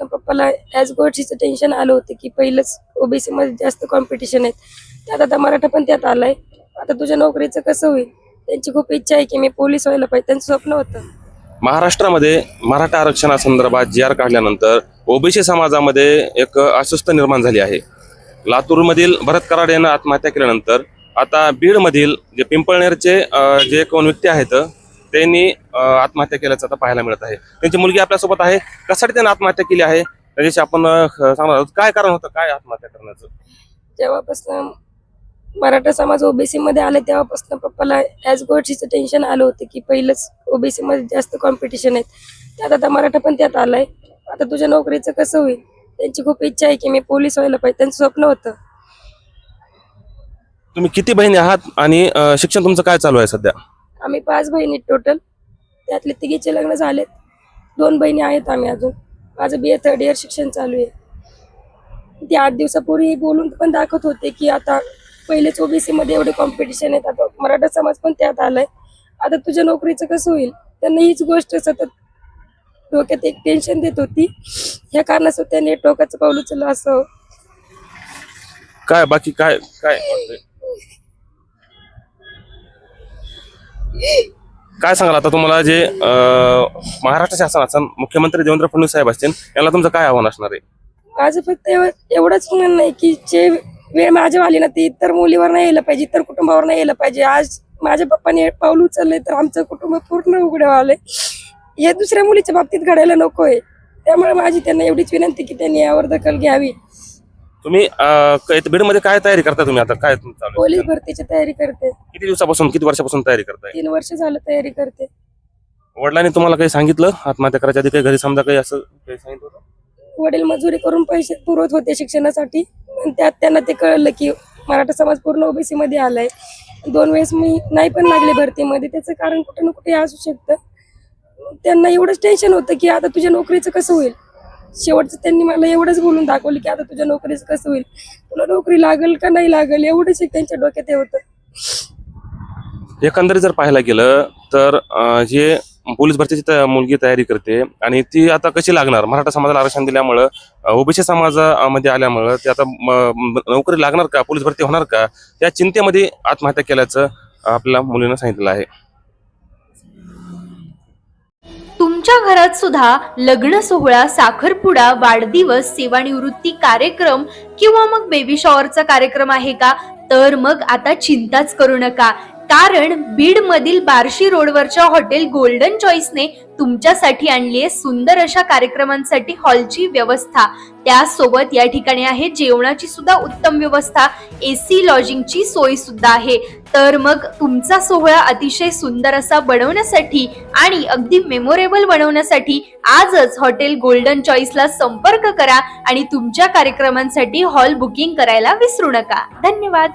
पप्पाला as गोडशीचं tension आलं होतं की पहिलंच ओबीसी मध्ये जास्त कॉम्पिटिशन आहेत. त्यात आता मराठा पण त्यात आलाय. आता तुझ्या नोकरीचं कसं होईल? त्यांची खूप इच्छा आहे की मी पोलीस व्हायला पाहिजे. त्यांचं स्वप्न होतं. महाराष्ट्रामध्ये मराठा आरक्षणासंदर्भात जी आर काढल्यानंतर ओबीसी समाजामध्ये एक अस्वस्थ निर्माण झाली आहे. लातूरमधील भरत कराड यानं आत्महत्या केल्यानंतर आता बीडमधील जे पिंपळनेरचे जे कोण व्यक्ती आहेत त्यांनी आत्महत्या केल्याचं आता पाहायला मिळत आहे. त्यांची मुलगी आपल्यासोबत आहे. कशासाठी त्यांनी आत्महत्या केली आहे? त्याच्याशी आपण सांगणार आहोत. काय कारण होतं? काय आत्महत्या करण्याचं? जेव्हापासून मराठा समाज ओबीसी मध्ये आले तेव्हापासून पप्पाला ॲज गोडशीचं टेन्शन आलं होतं की पहिलंच ओबीसी मध्ये जास्त कॉम्पिटिशन आहेत. त्यात आता मराठा पण त्यात आलाय. आता तुझ्या नोकरीचं कसं होईल? त्यांची खूप इच्छा आहे की मी पोलीस व्हायला पाहिजे. त्यांचं स्वप्न होतं. तुम्ही किती बहिणी आहात आणि शिक्षण तुमचं काय चालू आहे सध्या? आम्ही पाच बहिणी टोटल. त्यातले तिघीचे लग्न झालेत. दोन बहिणी आहेत आम्ही अजून. माझं बी ए थर्ड इयर शिक्षण चालू आहे. ते आठ दिवसापूर्वी बोलून पण दाखवत होते की आता पहिलेच ओबीसीमध्ये एवढे कॉम्पिटिशन आहेत. आता मराठा समाज पण त्यात आलाय. आता तुझ्या नोकरीचं कसं होईल? त्यांना हीच गोष्ट सतत डोक्यात एक टेन्शन देत होती. ह्या कारणास्तव त्यांनी टोकाचं पाऊल उचललं असं. काय बाकी काय काय काय सांगाल आता तुम्हाला जे महाराष्ट्र शासनाचा मुख्यमंत्री देवेंद्र फडणवीस साहेब असतील यांना तुमचं काय आव्हान असणार आहे? माझं फक्त एव- एवढंच म्हणणं आहे की जे वेळ माझ्या आली ना ती इतर मुलीवर नाही यायला पाहिजे इतर कुटुंबावर नाही यायला पाहिजे. आज माझ्या पप्पाने हे पाऊल उचललंय तर आमचं कुटुंब पूर्ण उघडं आलंय हे दुसऱ्या मुलीच्या बाबतीत घडायला नकोय. त्यामुळे माझी त्यांना एवढीच विनंती की त्यांनी यावर दखल घ्यावी. तुम्ही अं, क- इथं बीडमध्ये काय तयारी करता तुम्ही आता? काय तुमचं चालू आहे? पोलीस भरतीची तयारी करते. किती दिवसापासून किती वर्षापासून तयारी करताय? तीन वर्ष झालं तयारी करते. वडिलांनी तुम्हाला काही सांगितलं? आत्महत्या करायच्या आधी काही घरी समजा काही असं काही सांगितलं होतं? वडील मजुरी करून पैसे पुरवत होते शिक्षणासाठी. त्यात त्यांना ते कळलं की मराठा समाज पूर्ण ओबीसी मध्ये आलाय. दोन वेळेस मी नाही पण लागले भरतीमध्ये. त्याचं कारण कुठे ना कुठे असू शकतं. त्यांना एवढंच टेन्शन होतं की आता तुझ्या नोकरीचं कसं होईल? शेवटचं त्यांनी मला एवढंच बोलून दाखवलं की आता तुझ्या नोकरीचं कसं होईल? तुला नोकरी लागेल का नाही लागेल? एवढंच एक त्यांच्या डोक्यात हे होतं. एकंदरीत जर पाहायला गेलं तर अं, जे पोलीस भरतीची त- मुलगी तयारी करते आणि ती आता कशी लागणार? मराठा समाजाला आरक्षण दिल्यामुळं ओबीसी समाजामध्ये आल्यामुळं ते आता म- म- नोकरी लागणार का? पोलीस भरती होणार का? या चिंतेमध्ये आत्महत्या केल्याचं आपल्या मुलीनं सांगितलं आहे. तुमच्या घरात सुद्धा लग्न सोहळा साखरपुडा वाढदिवस सेवानिवृत्ती कार्यक्रम किंवा मग बेबी शॉवरचा कार्यक्रम आहे का? तर मग आता चिंताच करू नका. कारण बीड मधील बार्शी रोडवरच्या हॉटेल गोल्डन चॉईसने तुमच्यासाठी आणली आहे सुंदर अशा कार्यक्रमांसाठी हॉलची व्यवस्था. त्यासोबत या ठिकाणी आहे जेवणाची सुद्धा उत्तम व्यवस्था. एसी लॉजिंगची सोय सुद्धा आहे. तर मग तुमचा सोहळा अतिशय सुंदर असा बनवण्यासाठी आणि अगदी मेमोरेबल बनवण्यासाठी आजच हॉटेल गोल्डन चॉईसला संपर्क करा आणि तुमच्या कार्यक्रमांसाठी हॉल बुकिंग करायला विसरू नका. धन्यवाद.